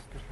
Oscar.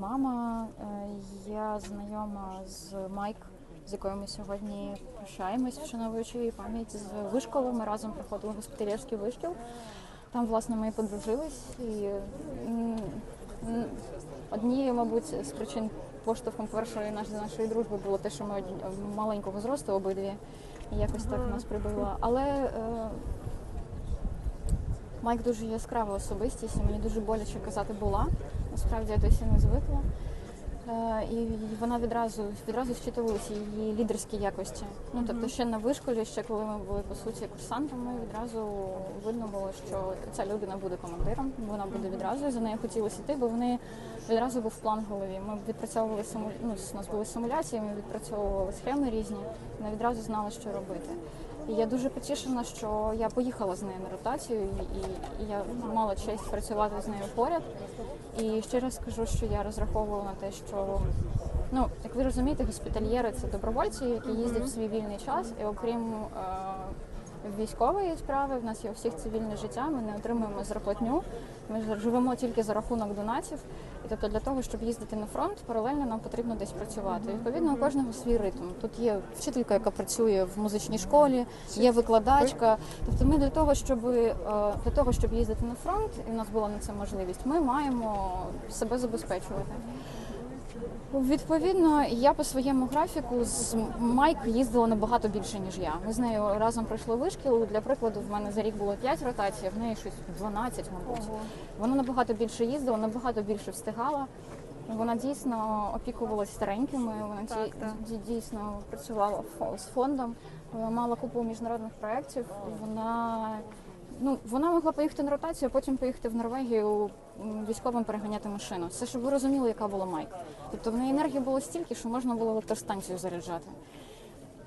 Мама, е, я знайома з Майк, з якою ми сьогодні прощаємось, вшановуючи її пам'ять з вишколу. Ми разом проходили госпітальєрський вишкіл. Там, власне, ми подружились. І однією, мабуть, з причин поштовхом першої нашої нашої дружби було те, що ми маленького зросту обидві. І якось так нас прибило. Але е, Майк дуже яскрава особистість, і мені дуже боляче казати була. Насправді я досі не звикла. Е, І вона відразу відразу вчитувалися її лідерські якості. Ну тобто, ще на вишколі, ще коли ми були по суті курсантами, відразу видно було, що ця людина буде командиром. Вона буде відразу за нею хотілося йти, бо вони відразу був план в голові. Ми відпрацьовували симу... ну, у нас були симуляції, ми відпрацьовували схеми різні. Вона відразу знала, що робити. І я дуже потішена, що я поїхала з нею на ротацію, і, і я мала честь працювати з нею поряд. І ще раз скажу, що я розраховувала на те, що ну, як ви розумієте, госпітальєри це добровольці, які їздять в свій вільний час, і окрім е, військової справи, в нас є у всіх цивільне життя, ми не отримуємо зарплатню, ми живемо тільки за рахунок донатів. Тобто для того, щоб їздити на фронт, паралельно нам потрібно десь працювати. Відповідно, у кожного свій ритм. Тут є вчителька, яка працює в музичній школі, є викладачка. Тобто, ми для того, щоб е, для того, щоб їздити на фронт, і в нас була на це можливість, ми маємо себе забезпечувати. Відповідно, я по своєму графіку з Майк їздила набагато більше, ніж я. Ми з нею разом пройшли вишкіл. Для прикладу, в мене за рік було 5 ротацій, в неї щось 12, мабуть. Вона набагато більше їздила, набагато більше встигала. Вона дійсно опікувалась старенькими, вона Так, так. дійсно працювала з фондом, вона мала купу міжнародних проєктів. Вона ну вона могла поїхати на ротацію, а потім поїхати в Норвегію військовим переганяти машину. Це щоб ви розуміли, яка була майк. Тобто в неї енергії було стільки, що можна було електростанцію заряджати.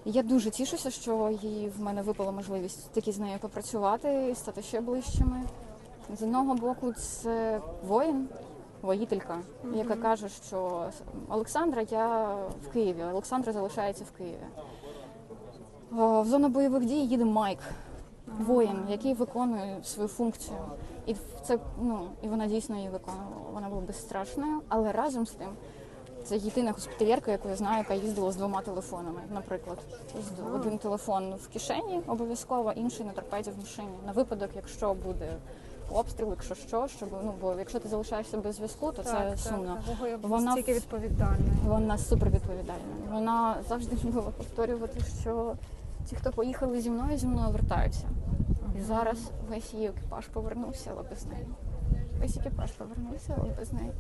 Я дуже тішуся, що їй в мене випала можливість таки з нею попрацювати, стати ще ближчими. З одного боку, це воїн, воїтелька, яка каже, що Олександра, я в Києві, Олександра залишається в Києві. В зону бойових дій їде Майк, воїн, який виконує свою функцію. І це ну і вона дійсно її виконувала. Вона була безстрашною, але разом з тим це єдина госпітальєрка, яку я знаю, яка їздила з двома телефонами. Наприклад, З- один телефон в кишені обов'язково, інший на торпеді в машині. На випадок, якщо буде обстріл, якщо що, щоб ну бо якщо ти залишаєшся без зв'язку, то це сумно. Так, Вона настільки відповідальна. Вона супер відповідальна. Вона завжди любила повторювати, що ті, хто поїхали зі мною, зі мною вертаються. І зараз весь її екіпаж повернувся, але без неї. Весь екіпаж повернувся, але без неї.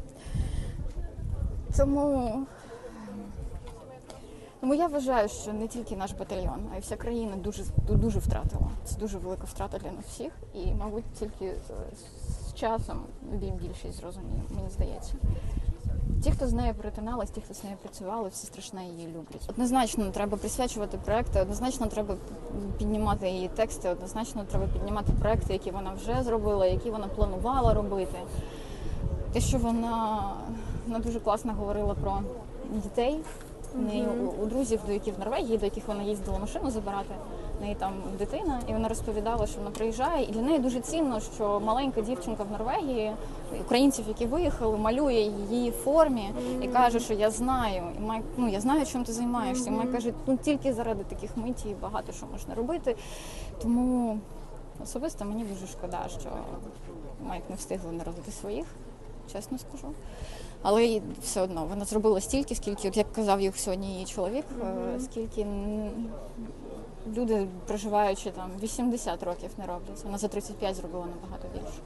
Тому, тому я вважаю, що не тільки наш батальйон, а й вся країна дуже дуже втратила. Це дуже велика втрата для нас всіх. І, мабуть, тільки з часом бі- більшість зрозуміє, мені здається. Ті, хто з нею перетиналась, ті, хто з нею працювали, всі страшне її люблять. Однозначно треба присвячувати проекти, однозначно треба піднімати її тексти, однозначно треба піднімати проекти, які вона вже зробила, які вона планувала робити. Те, що вона, вона дуже класно говорила про дітей. Неї у, у друзів, до яких в Норвегії, до яких вона їздила машину забирати. В неї там дитина, і вона розповідала, що вона приїжджає, і для неї дуже цінно, що маленька дівчинка в Норвегії, українців, які виїхали, малює її формі і каже, що я знаю, і Майк, ну я знаю, чим ти займаєшся. І Майк каже, ну тільки заради таких миті багато що можна робити. Тому особисто мені дуже шкода, що Майк не встигла народити своїх, чесно скажу. Але все одно вона зробила стільки, скільки, от як казав їх сьогодні її чоловік, е, скільки м, люди, проживаючи там 80 років, не роблять. Вона за 35 зробила набагато більше.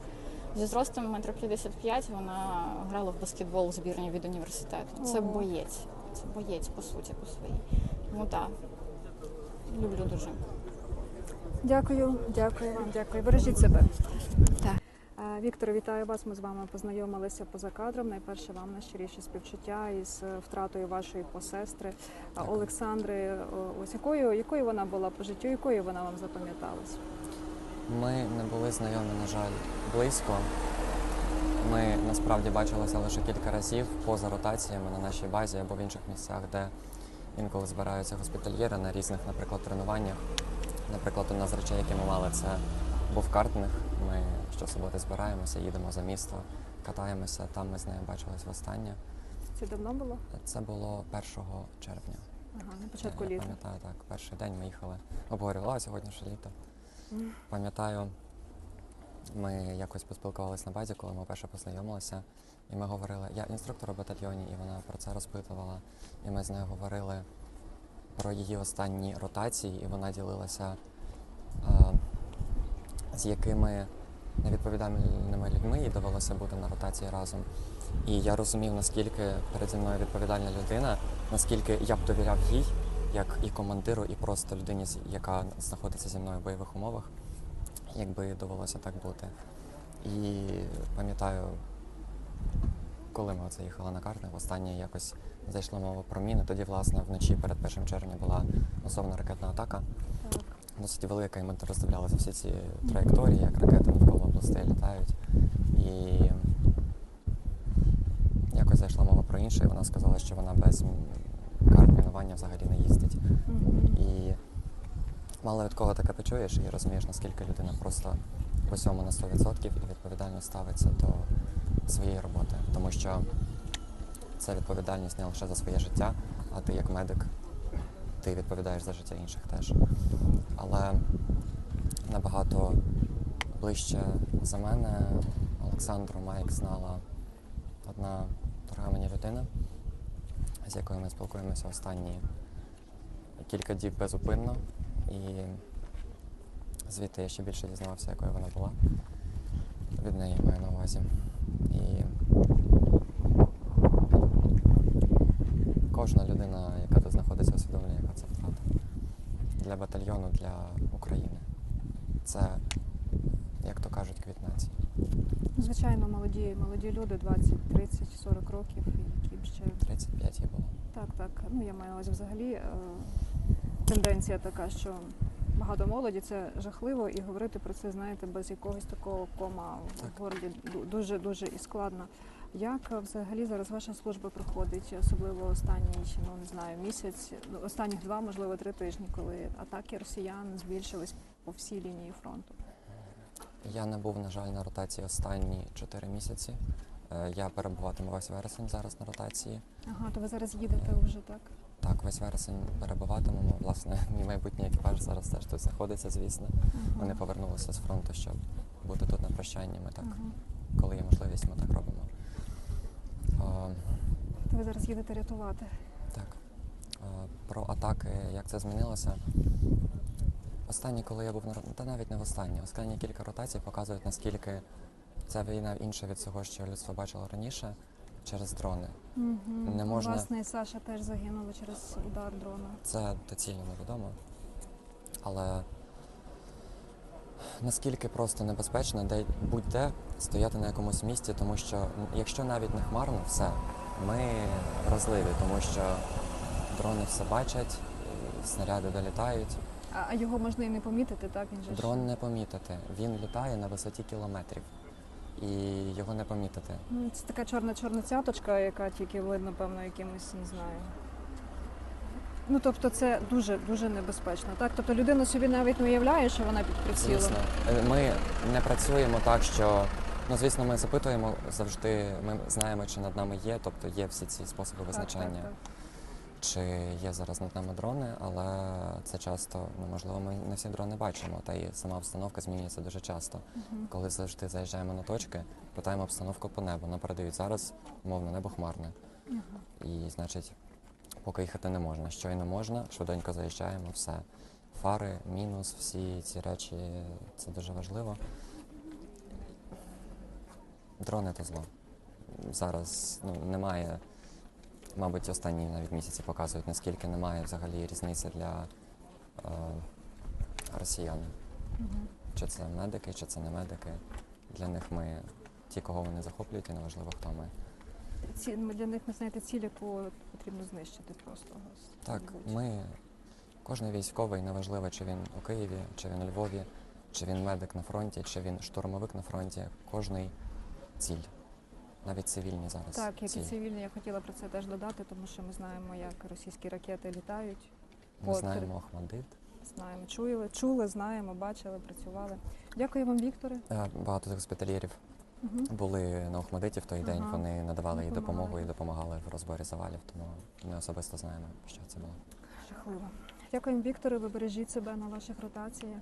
Зі зростом метр 55 вона грала в баскетбол у збірні від університету. Це боєць. Це боєць по суті по своїй. Тому так, люблю дуже. Дякую, дякую вам, дякую. Бережіть себе. Так. Віктор, вітаю вас. Ми з вами познайомилися поза кадром. Найперше вам найщиріше співчуття із е, втратою вашої посестри е, Олександри. Ось якою, якою вона була по життю, якою вона вам запам'яталась? Ми не були знайомі, на жаль, близько. Ми насправді бачилися лише кілька разів поза ротаціями на нашій базі або в інших місцях, де інколи збираються госпітальєри на різних, наприклад, тренуваннях. Наприклад, одна з речей, які ми мали, це був картинг. Ми щосуботи збираємося, їдемо за місто, катаємося. Там ми з нею бачились востаннє. Це давно було? Це було 1 червня. Ага, на початку Я літа. пам'ятаю так, перший день ми їхали, обговорювали, а сьогодні ж літо. Мгм. Пам'ятаю, ми якось поспілкувалися на базі, коли ми перше познайомилися, і ми говорили, я інструктор у батальйоні, і вона про це розпитувала. І ми з нею говорили про її останні ротації, і вона ділилася, з якими невідповідальними людьми їй довелося бути на ротації разом. І я розумів, наскільки переді мною відповідальна людина, наскільки я б довіряв їй, як і командиру, і просто людині, яка знаходиться зі мною в бойових умовах, якби довелося так бути. І пам'ятаю, коли ми оце їхали на картинг, останнє якось зайшла мова про міни. Тоді, власне, вночі перед 1 червня була масована ракетна атака. Досить велика, і ми роздивлялися всі ці траєкторії, як ракети навколо областей літають. І якось зайшла мова про інше, і вона сказала, що вона без карт мінування взагалі не їздить. І мало від кого таке почуєш і розумієш, наскільки людина просто в усьому на 100% і відповідально ставиться до своєї роботи. Тому що це відповідальність не лише за своє життя, а ти як медик, ти відповідаєш за життя інших теж. Але набагато ближче за мене Олександру Майк знала одна дорога мені людина, з якою ми спілкуємося останні кілька діб безупинно. І звідти я ще більше дізнавався, якою вона була. Від неї маю на увазі. І кожна людина, яка тут знаходиться, усвідомлює, яка це втрата. Для батальйону, для України. Це, як то кажуть, квітнець. Звичайно, молоді, молоді люди, 20, 30, 40 років, які б ще 35 їй було. Так, так. Ну я маю на увазі взагалі е, тенденція така, що багато молоді це жахливо, і говорити про це, знаєте, без якогось такого кома Так. в горлі ду- дуже дуже і складно. Як взагалі зараз ваша служба проходить, особливо останній, ну не знаю, місяць, ну, останніх два, можливо, три тижні, коли атаки росіян збільшились по всій лінії фронту? Я не був, на жаль, на ротації останні 4 місяці. Е, Я перебуватиму весь вересень зараз на ротації. Ага, то ви зараз їдете вже так? Так, весь вересень перебуватимемо. Власне, мій майбутній екіпаж зараз теж тут знаходиться, звісно. Ага. Вони повернулися з фронту, щоб бути тут на прощанні. Ми так, Ага. коли є можливість, ми так робимо. Ви зараз їдете рятувати. Так. Е, Про атаки, як це змінилося. Останні, коли я був на та навіть не в останні, останні кілька ротацій показують, наскільки ця війна інша від всього, що людство бачило раніше, через дрони. Угу. Не можна- Власне, і Саша теж загинула через удар дрона. Це доцільно невідомо. Але наскільки просто небезпечно де будь-де стояти на якомусь місці, тому що якщо навіть не хмарно, все, ми вразливі, тому що дрони все бачать, снаряди долітають. А, його можна і не помітити, так? Він же ж- Дрон не помітити. Він літає на висоті кілометрів. І його не помітити. Ну, це така чорна чорна цяточка, яка тільки видно, певно, якимось, не знаю. Ну, тобто це дуже дуже небезпечно. Так? Тобто людина собі навіть не уявляє, що вона під прицілом. Звісно, Е, ми не працюємо так, що ну звісно, ми запитуємо завжди. Ми знаємо, чи над нами є, тобто є всі ці способи Так, визначення, так, чи є зараз над нами дрони, але це часто ну можливо, ми не всі дрони бачимо. Та і сама обстановка змінюється дуже часто. так. Мгм. Коли завжди заїжджаємо на точки, питаємо обстановку по небу. Нам передають зараз, умовно, небо хмарне. Ага. І значить, поки їхати не можна. Щойно можна, швиденько заїжджаємо, все. Фари, мінус, всі ці речі це дуже важливо. Дрони то зло. Зараз ну, немає, мабуть, останні навіть місяці показують, наскільки немає взагалі різниці для е, росіян. Мгм. Чи це медики, чи це не медики. Для них ми ті, кого вони захоплюють, і неважливо, хто ми. Ці, ми для них, ми знаєте, ціль, яку потрібно знищити просто. Так, ми, кожен військовий, неважливо, чи він у Києві, чи він у Львові, чи він медик на фронті, чи він штурмовик на фронті, кожний ціль. Навіть цивільні зараз. Так, як і цивільні, я хотіла про це теж додати, тому що ми знаємо, як російські ракети літають. Ми по знаємо Охмадит. Знаємо, чули, чули, знаємо, бачили, працювали. Дякую вам, Вікторе. Е, Багато госпітальєрів Угу. були на Охмадиті в той день. Вони надавали їй допомогу і допомагали в розборі завалів, тому ми особисто знаємо, що це було. Жахливо. Дякуємо, Вікторе. Ви бережіть себе на ваших ротаціях.